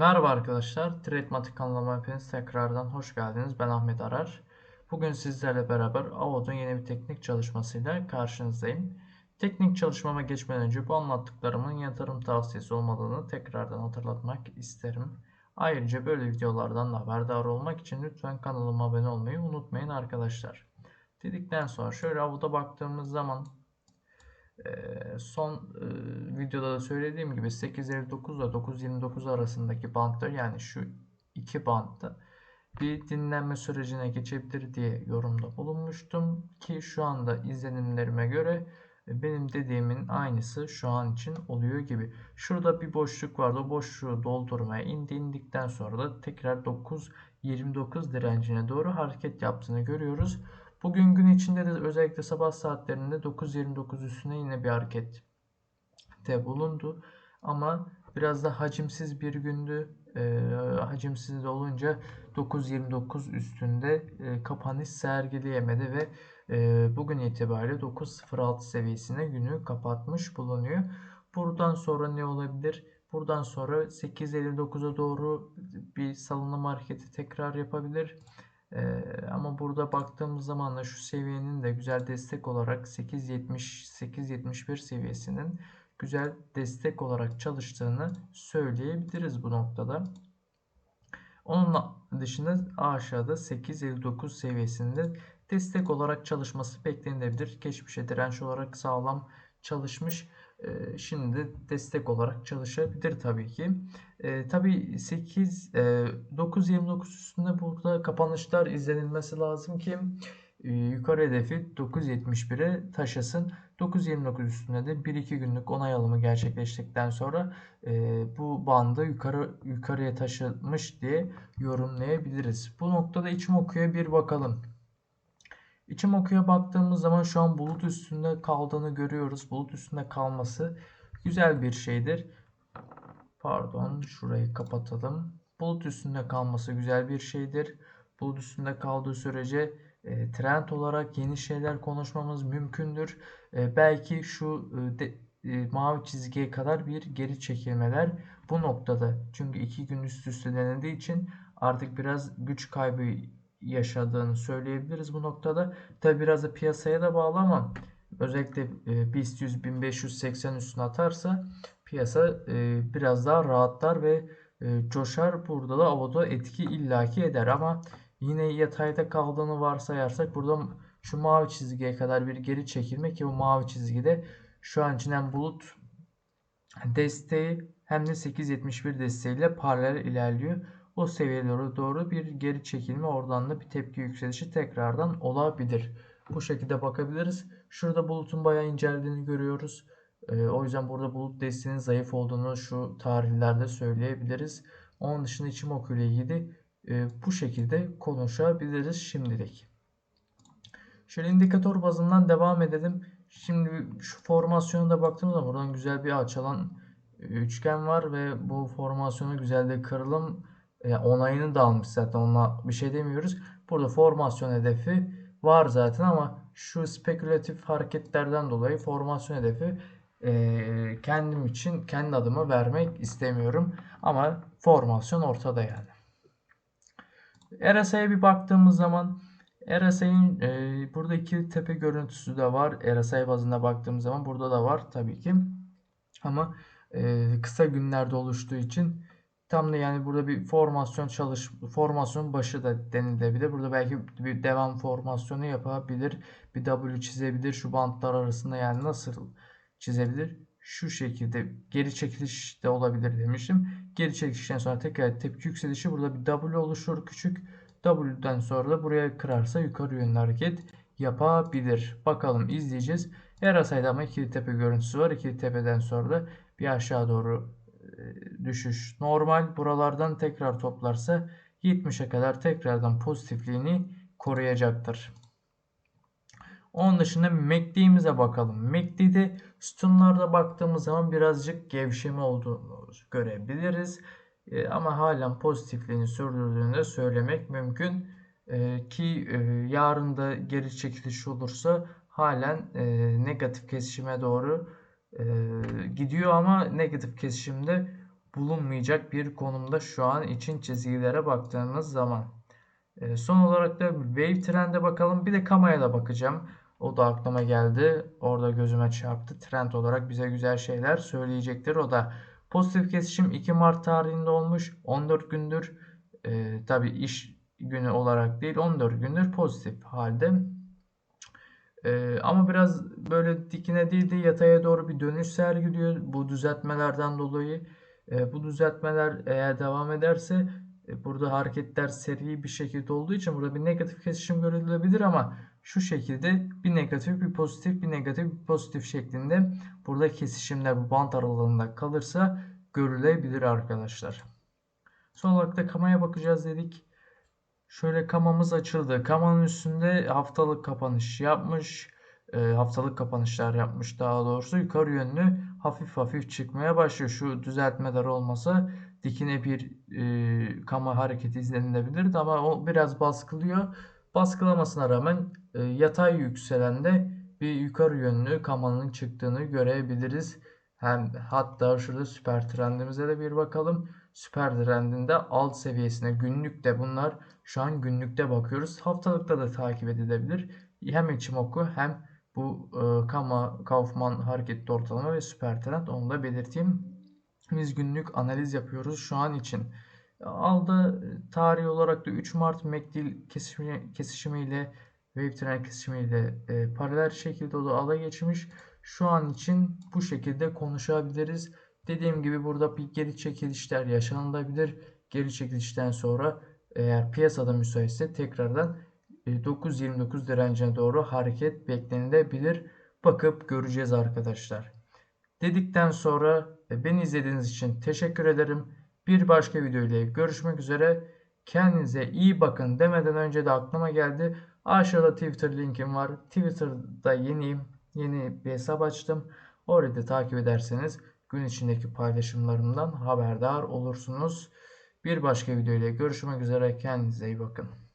Merhaba arkadaşlar, Tradematik kanalıma hepiniz tekrardan hoş geldiniz. Ben Ahmet Arar. Bugün sizlerle beraber Avod'un yeni bir teknik çalışmasıyla karşınızdayım. Teknik çalışmama geçmeden önce bu anlattıklarımın yatırım tavsiyesi olmadığını tekrardan hatırlatmak isterim. Ayrıca böyle videolardan da haberdar olmak için lütfen kanalıma abone olmayı unutmayın arkadaşlar. Dedikten sonra şöyle Avod'a baktığımız zaman son e, videoda da söylediğim gibi 8.59 ile 9.29 arasındaki bantta yani şu iki bantta bir dinlenme sürecine geçebilir diye yorumda bulunmuştum ki şu anda izlenimlerime göre e, benim dediğimin aynısı şu an için oluyor gibi. Şurada bir boşluk vardı. Boşluğu doldurmaya indi. indikten sonra da tekrar 9.29 direncine doğru hareket yaptığını görüyoruz. Bugün gün içinde de özellikle sabah saatlerinde 9.29 üstüne yine bir hareket de bulundu. Ama biraz da hacimsiz bir gündü. E, hacimsiz olunca 9.29 üstünde e, kapanış sergileyemedi ve e, bugün itibariyle 9.06 seviyesine günü kapatmış bulunuyor. Buradan sonra ne olabilir? Buradan sonra 8.59'a doğru bir salınım hareketi tekrar yapabilir. Ee, ama burada baktığımız zaman da şu seviyenin de güzel destek olarak 8.70-8.71 seviyesinin güzel destek olarak çalıştığını söyleyebiliriz bu noktada. Onun dışında aşağıda 8.59 seviyesinde destek olarak çalışması beklenilebilir. Geçmişe direnç olarak sağlam çalışmış. Ee, şimdi destek olarak çalışabilir tabii ki. E, tabii 8 e, 9.29 üstünde burada kapanışlar izlenilmesi lazım ki e, yukarı hedefi 9.71'e taşısın. 9.29 üstünde de 1-2 günlük onay alımı gerçekleştikten sonra e, bu bandı yukarı yukarıya taşımış diye yorumlayabiliriz. Bu noktada içim okuya bir bakalım. İçim okuya baktığımız zaman şu an bulut üstünde kaldığını görüyoruz. Bulut üstünde kalması güzel bir şeydir. Pardon şurayı kapatalım. Bulut üstünde kalması güzel bir şeydir. Bulut üstünde kaldığı sürece e, trend olarak yeni şeyler konuşmamız mümkündür. E, belki şu e, de, e, mavi çizgiye kadar bir geri çekilmeler bu noktada. Çünkü iki gün üst üste denildiği için artık biraz güç kaybı yaşadığını söyleyebiliriz bu noktada. Tabi biraz da piyasaya da bağlı ama özellikle e, BIST 100 1580 üstüne atarsa piyasa e, biraz daha rahatlar ve e, coşar. Burada da avoda etki illaki eder ama yine yatayda kaldığını varsayarsak burada şu mavi çizgiye kadar bir geri çekilme ki bu mavi çizgide şu an için hem bulut desteği hem de 8.71 desteğiyle paralel ilerliyor o seviyelere doğru bir geri çekilme oradan da bir tepki yükselişi tekrardan olabilir. Bu şekilde bakabiliriz. Şurada bulutun bayağı inceldiğini görüyoruz. Ee, o yüzden burada bulut desteğinin zayıf olduğunu şu tarihlerde söyleyebiliriz. Onun dışında içim okuyla ilgili e, bu şekilde konuşabiliriz şimdilik. Şöyle indikatör bazından devam edelim. Şimdi şu formasyona da baktığımızda buradan güzel bir açılan üçgen var ve bu formasyonu güzel de kırılım e, onayını da almış zaten ona bir şey demiyoruz. Burada formasyon hedefi var zaten ama şu spekülatif hareketlerden dolayı formasyon hedefi e, kendim için kendi adıma vermek istemiyorum. Ama formasyon ortada yani. RSI'ye bir baktığımız zaman RSI'nin e, burada iki tepe görüntüsü de var. RSI bazında baktığımız zaman burada da var tabii ki. Ama e, kısa günlerde oluştuğu için Tam da yani burada bir formasyon çalış formasyon başı da denilebilir. Burada belki bir devam formasyonu yapabilir. Bir W çizebilir şu bantlar arasında yani nasıl çizebilir? Şu şekilde geri çekiliş de olabilir demiştim. Geri çekilişten sonra tekrar tepki yükselişi burada bir W oluşur küçük. W'den sonra da buraya kırarsa yukarı yönlü hareket yapabilir. Bakalım izleyeceğiz. Yarasaydı ama ikili tepe görüntüsü var. İkili tepeden sonra da bir aşağı doğru düşüş normal. Buralardan tekrar toplarsa 70'e kadar tekrardan pozitifliğini koruyacaktır. Onun dışında MACD'mize bakalım. MACD'de sütunlarda baktığımız zaman birazcık gevşeme olduğunu görebiliriz. E, ama halen pozitifliğini sürdürdüğünü de söylemek mümkün. E, ki e, yarın da geri çekiliş olursa halen e, negatif kesişime doğru e, gidiyor ama negatif kesişimde bulunmayacak bir konumda şu an için çizgilere baktığımız zaman. E, son olarak da Wave Trend'e bakalım. Bir de Kama'ya da bakacağım. O da aklıma geldi. Orada gözüme çarptı. Trend olarak bize güzel şeyler söyleyecektir. O da pozitif kesişim 2 Mart tarihinde olmuş. 14 gündür e, tabi iş günü olarak değil 14 gündür pozitif halde. E, ama biraz böyle dikine değil de yataya doğru bir dönüş sergiliyor bu düzeltmelerden dolayı. E, bu düzeltmeler eğer devam ederse e, burada hareketler seri bir şekilde olduğu için burada bir negatif kesişim görülebilir ama şu şekilde bir negatif bir pozitif bir negatif bir pozitif şeklinde burada kesişimler bu bant aralığında kalırsa görülebilir arkadaşlar. Son olarak da kamaya bakacağız dedik. Şöyle kamamız açıldı. Kamanın üstünde haftalık kapanış yapmış. E, haftalık kapanışlar yapmış daha doğrusu. Yukarı yönlü hafif hafif çıkmaya başlıyor. Şu düzeltmeler olmasa dikine bir e, kama hareketi izlenilebilirdi ama o biraz baskılıyor. Baskılamasına rağmen e, yatay yükselende bir yukarı yönlü kamanın çıktığını görebiliriz. Hem hatta şurada süper trendimize de bir bakalım. Süper trendinde alt seviyesine günlükte bunlar şu an günlükte bakıyoruz. Haftalıkta da takip edilebilir. Hem Ichimoku hem bu e, Kama, Kaufman hareketli ortalama ve süper trend onu da belirteyim. Biz günlük analiz yapıyoruz şu an için. Aldı tarih olarak da 3 Mart MACD kesişimi, kesişimiyle Wave Trend kesişimiyle e, paralel şekilde o da ala geçmiş. Şu an için bu şekilde konuşabiliriz. Dediğim gibi burada bir geri çekilişler yaşanabilir. Geri çekilişten sonra eğer piyasada müsaitse tekrardan 9.29 e, direncine doğru hareket beklenilebilir. Bakıp göreceğiz arkadaşlar. Dedikten sonra e, beni izlediğiniz için teşekkür ederim. Bir başka video ile görüşmek üzere. Kendinize iyi bakın demeden önce de aklıma geldi. Aşağıda Twitter linkim var. Twitter'da yeniyim. Yeni bir hesap açtım. Orada takip ederseniz gün içindeki paylaşımlarımdan haberdar olursunuz. Bir başka video ile görüşmek üzere. Kendinize iyi bakın.